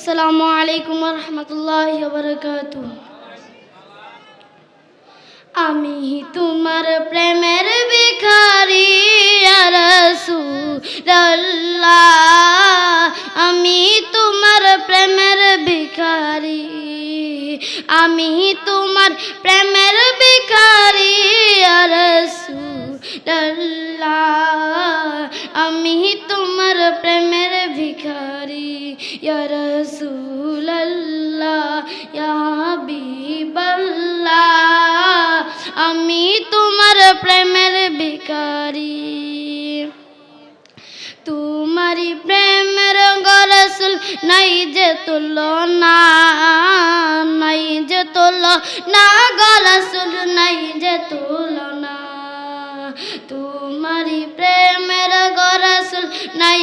আসসালামু আলাইকুম রহমতুল্লাহ বরকাত আমি তোমার প্রেমের ভিখারি আমি তোমার প্রেমের ভিখারি, আমি তোমার প্রেমের ভিখারি। ভিখারি রসুল্লাহ হাবিবাল্লাহ, আমি তোমার প্রেমের ভিখারি। তোমারি প্রেমের গরসুল নাই যে তুলনা, নাই যে তুল না গরসুল নাই যে তুলনা। তোমারি প্রেমের গরসুল নাই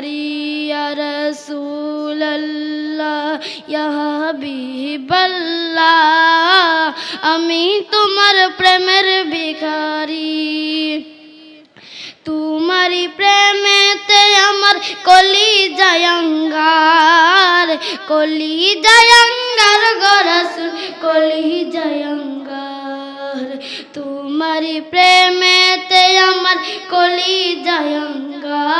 ভিখারি রসুল্লাহ হাবিবাল্লাহ, আমি তোমার প্রেমের ভিখারি। তোমারি প্রেমেতে আমার কলি জায়ঙ্গার কলি জায়ঙ্গার গরসুল কলি জায়ঙ্গার তোমারি প্রেমেতে আমার কলি জায়ঙ্গার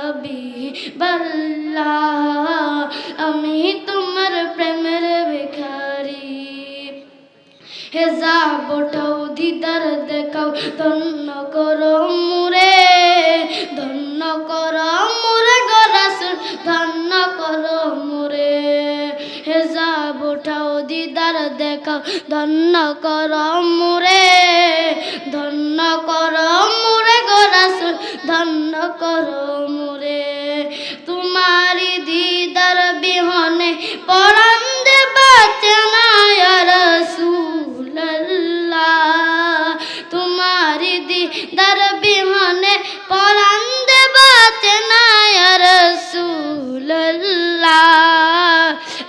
হাবিবাল্লাহ আমি তোমার প্রেমের ভিখারি হেজা বটাও দিদার দেখাও ধন্য করো মুরে ধন্য করো মুরে গরাসুল ধন্য করো মুরে হেজা বটাও দিদার দেখাও ধন্য করো মুরে ধন্য করো মুরে ধন্য করো মুরে। তোমারি দিদার বিহনে পরান দে বাঁচে না তোমারি দিদার বিহনে পরান দে বাঁচে না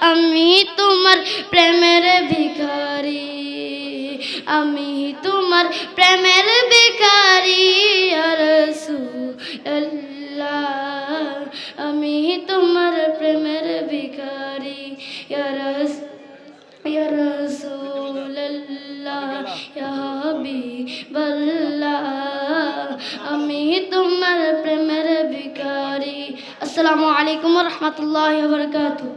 আমি তোমার প্রেমের ভিখারি, আমি তোমার প্রেমের ভিখারি রসুল্লাহ রস يا رسول الله يا حبيب الله আমি তোমার প্রেমের ভিখারি আসসালামু আলাইকুম রহমতুল্লাহ বরকাতুহ